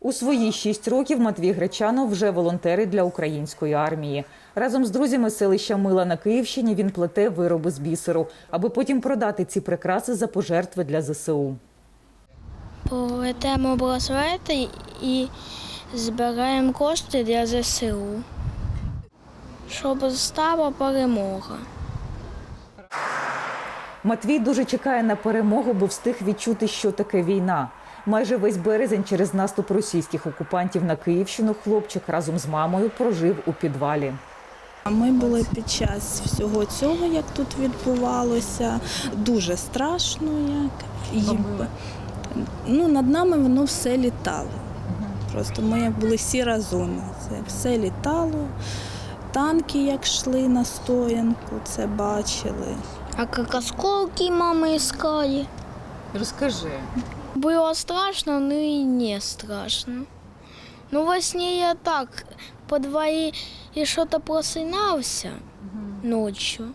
У свої шість років Матвій Гречанов вже волонтерить для української армії. Разом з друзями з селища Мила на Київщині він плете вироби з бісеру, аби потім продати ці прикраси за пожертви для ЗСУ. Плетемо браслети і збираємо кошти для ЗСУ, щоб стала перемога. Матвій дуже чекає на перемогу, бо встиг відчути, що таке війна. Майже весь березень через наступ російських окупантів на Київщину хлопчик разом з мамою прожив у підвалі. Ми були під час всього цього, як тут відбувалося. Дуже страшно, як їм. Ну, над нами воно все літало. Просто ми як були сіра зона. Це все літало. Танки, як йшли на стоянку, це бачили. А як осколки мама искали. Розкажи. Было страшно, но и не страшно. Ну, во сне я так по дворе и что-то просынался ночью.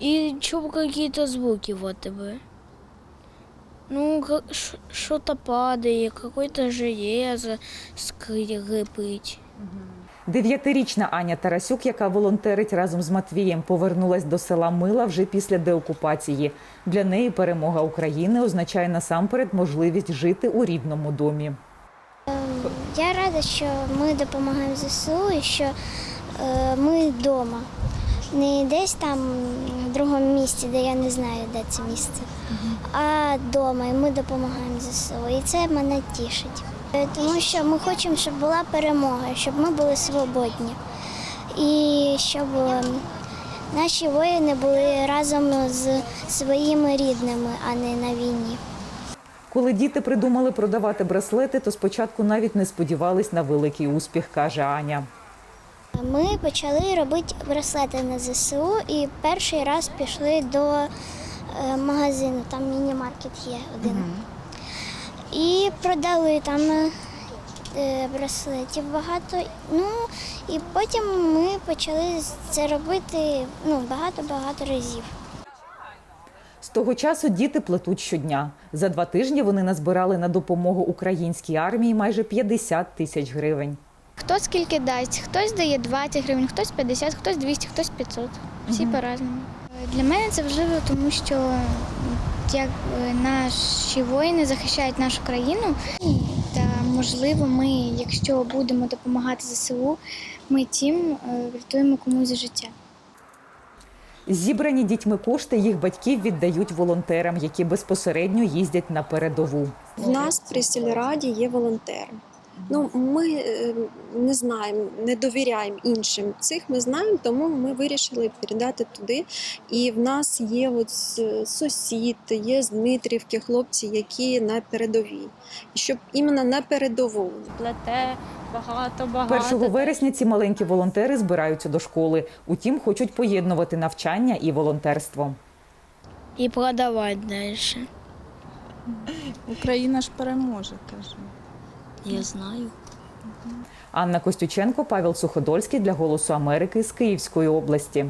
И чув какие-то звуки вот бы. Ну, что-то падает, какое-то железо скрипить. Дев'ятирічна Аня Тарасюк, яка волонтерить разом з Матвієм, повернулась до села Мила вже після деокупації. Для неї перемога України означає насамперед можливість жити у рідному домі. Я рада, що ми допомагаємо ЗСУ і що е, ми вдома. Не десь там в другому місці, де я не знаю, де це місце, а вдома, і ми допомагаємо ЗСУ. І це мене тішить. Тому що ми хочемо, щоб була перемога, щоб ми були свободні. І щоб е, наші воїни були разом з своїми рідними, а не на війні. Коли діти придумали продавати браслети, то спочатку навіть не сподівались на великий успіх, каже Аня. Ми почали робити браслети на ЗСУ і перший раз пішли до е, магазину, там міні-маркет є один. І продали там е, браслетів багато. Ну і потім ми почали це робити ну, багато-багато разів. З того часу діти плетуть щодня. За два тижні вони назбирали на допомогу українській армії майже 50 тисяч гривень. Хто скільки дасть, хтось дає 20 гривень, хтось 50, хтось 200, хтось 500. Всі по-разному. Для мене це важливо, тому що як е, наші воїни захищають нашу країну, та можливо, ми, якщо будемо допомагати ЗСУ, ми тим е, врятуємо комусь життя. Зібрані дітьми кошти їх батьків віддають волонтерам, які безпосередньо їздять на передову. В нас при сільраді є волонтери. Ну, ми е, не знаємо, не довіряємо іншим цих. Ми знаємо, тому ми вирішили передати туди. І в нас є от сусід, є з Дмитрівки хлопці, які на передовій. І щоб іменно на передову. плете багато багато. 1 вересня ці маленькі волонтери збираються до школи. Утім, хочуть поєднувати навчання і волонтерство. І продавати далі. Україна ж переможе, каже. Я знаю. Анна Костюченко, Павел Суходольський для Голосу Америки з Київської області.